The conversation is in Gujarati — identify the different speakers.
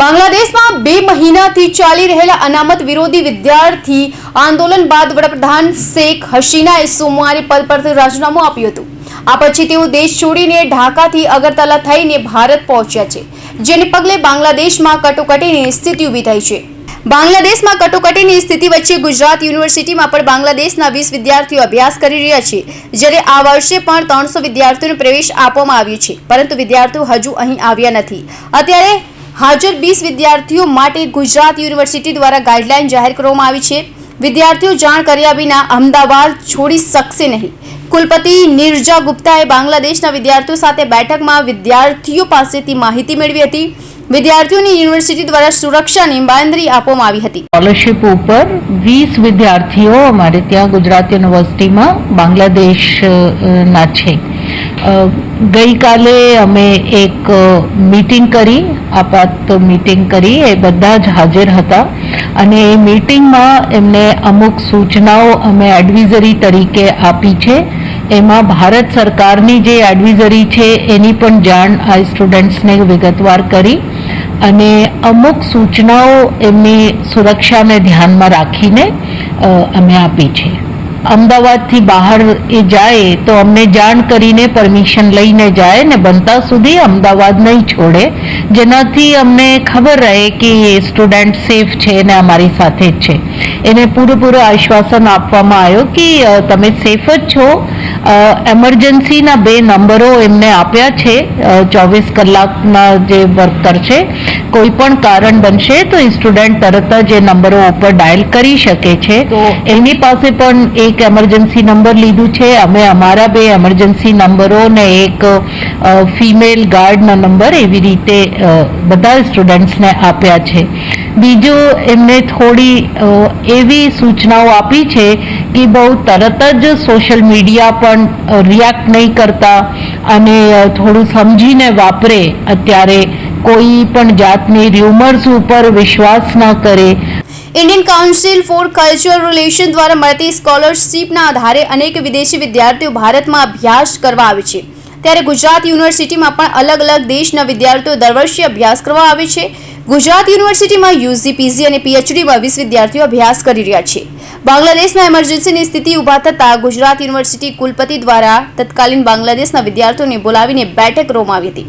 Speaker 1: બાંગ્લાદેશમાં બે મહિનાથી ચાલી રહેલા અનામત વિરોધી વિદ્યાર્થી આંદોલન બાદ વડાપ્રધાન શેખ હસીનાએ સોમવારે પદ પરથી રાજીનામું આપ્યું હતું. આ પછી તેઓ દેશ છોડીને ઢાકાથી અગરતલા થઈને ભારત પહોંચ્યા છે, જેને પગલે બાંગ્લાદેશમાં કટોકટીની સ્થિતિ ઊભી થઈ છે. બાંગ્લાદેશમાં કટોકટીની સ્થિતિ વચ્ચે ગુજરાત યુનિવર્સિટીમાં પણ બાંગ્લાદેશના વીસ વિદ્યાર્થીઓ અભ્યાસ કરી રહ્યા છે, જ્યારે આ વર્ષે પણ ત્રણસો વિદ્યાર્થીઓને પ્રવેશ આપવામાં આવ્યો છે, પરંતુ વિદ્યાર્થીઓ હજુ અહીં આવ્યા નથી. અત્યારે હાજર વીસ વિદ્યાર્થીઓ માટે ગુજરાત યુનિવર્સિટી દ્વારા ગાઈડલાઈન જાહેર કરવામાં આવી છે. વિદ્યાર્થીઓ જાણ કર્યા વિના અમદાવાદ છોડી શકશે નહીં. કુલપતિ નિર્જા ગુપ્તાએ બાંગ્લાદેશના વિદ્યાર્થીઓ સાથે બેઠકમાં વિદ્યાર્થીઓ પાસેથી માહિતી મેળવી હતી. વિદ્યાર્થીઓની યુનિવર્સિટી દ્વારા સુરક્ષાની બાંધરી આપવામાં આવી હતી.
Speaker 2: સ્કોલરશિપ ઉપર વીસ વિદ્યાર્થીઓ અમારે ત્યાં ગુજરાત યુનિવર્સિટીમાં બાંગ્લાદેશના છે. ગઈકાલે અમે એક મીટિંગ કરી, આપાત મીટિંગ કરી, એ બધા જ હાજર હતા. અને એ મીટિંગમાં એમને અમુક સૂચનાઓ અમે એડવિઝરી તરીકે આપી છે. એમાં ભારત સરકારની જે એડવિઝરી છે, એની પણ જાણ આ સ્ટુડન્ટ્સને વિગતવાર કરી. અને અમુક સૂચનાઓ એમની સુરક્ષાને ધ્યાનમાં રાખીને અમે આપી છે. અમદાવાદથી બહાર એ જાય તો અમને જાણ કરીને પરમિશન લઈને જાય ને બનતા સુધી અમદાવાદ નહીં છોડે. જેનાથી અમને ખબર રહે કે એ સ્ટુડન્ટ સેફ છે ને અમારી સાથે જ છે. એને પૂરેપૂરું આશ્વાસન આપવામાં આવ્યું કે તમે સેફ જ છો. એમરજન્સીના બે નંબરો એમને આપ્યા છે. ચોવીસ કલાકના જે વર્કર છે કોઈ પણ કારણ બનશે તો એ સ્ટુડન્ટ તરત જ એ નંબરો ઉપર ડાયલ કરી શકે છે. તો એમની પાસે પણ એક એમરજન્સી નંબર લીધું છે. અમે અમારા બે એમરજન્સી નંબરો ને એક ફિમેલ ગાર્ડનો નંબર એવી રીતે બધા સ્ટુડન્ટ્સને આપ્યા છે. બીજું એમને થોડી એવી સૂચનાઓ આપી છે કે બહુ તરત જ સોશિયલ મીડિયા પણ રિએક્ટ નહીં કરતા અને થોડું સમજીને વાપરે અત્યારે કોઈ પણ જાતની ર્યુમર્સ ઉપર વિશ્વાસ ન કરે.
Speaker 1: Indian council for cultural relation દ્વારા મળતી સ્કોલરશીપના આધારે અનેક વિદેશી વિદ્યાર્થીઓ ભારતમાં અભ્યાસ કરવા આવે છે. ત્યારે ગુજરાત યુનિવર્સિટીમાં પણ અલગ અલગ દેશના વિદ્યાર્થીઓ દર વર્ષે અભ્યાસ કરવા આવે છે. ગુજરાત યુનિવર્સિટીમાં યુજી પીજી અને પીએચડીમાં વીસ વિદ્યાર્થીઓ અભ્યાસ કરી રહ્યા છે. બાંગ્લાદેશમાં એમરજન્સીની સ્થિતિ ઊભા થતાં ગુજરાત યુનિવર્સિટી કુલપતિ દ્વારા તત્કાલીન બાંગ્લાદેશના વિદ્યાર્થીઓને બોલાવીને બેઠક રોમાવી હતી.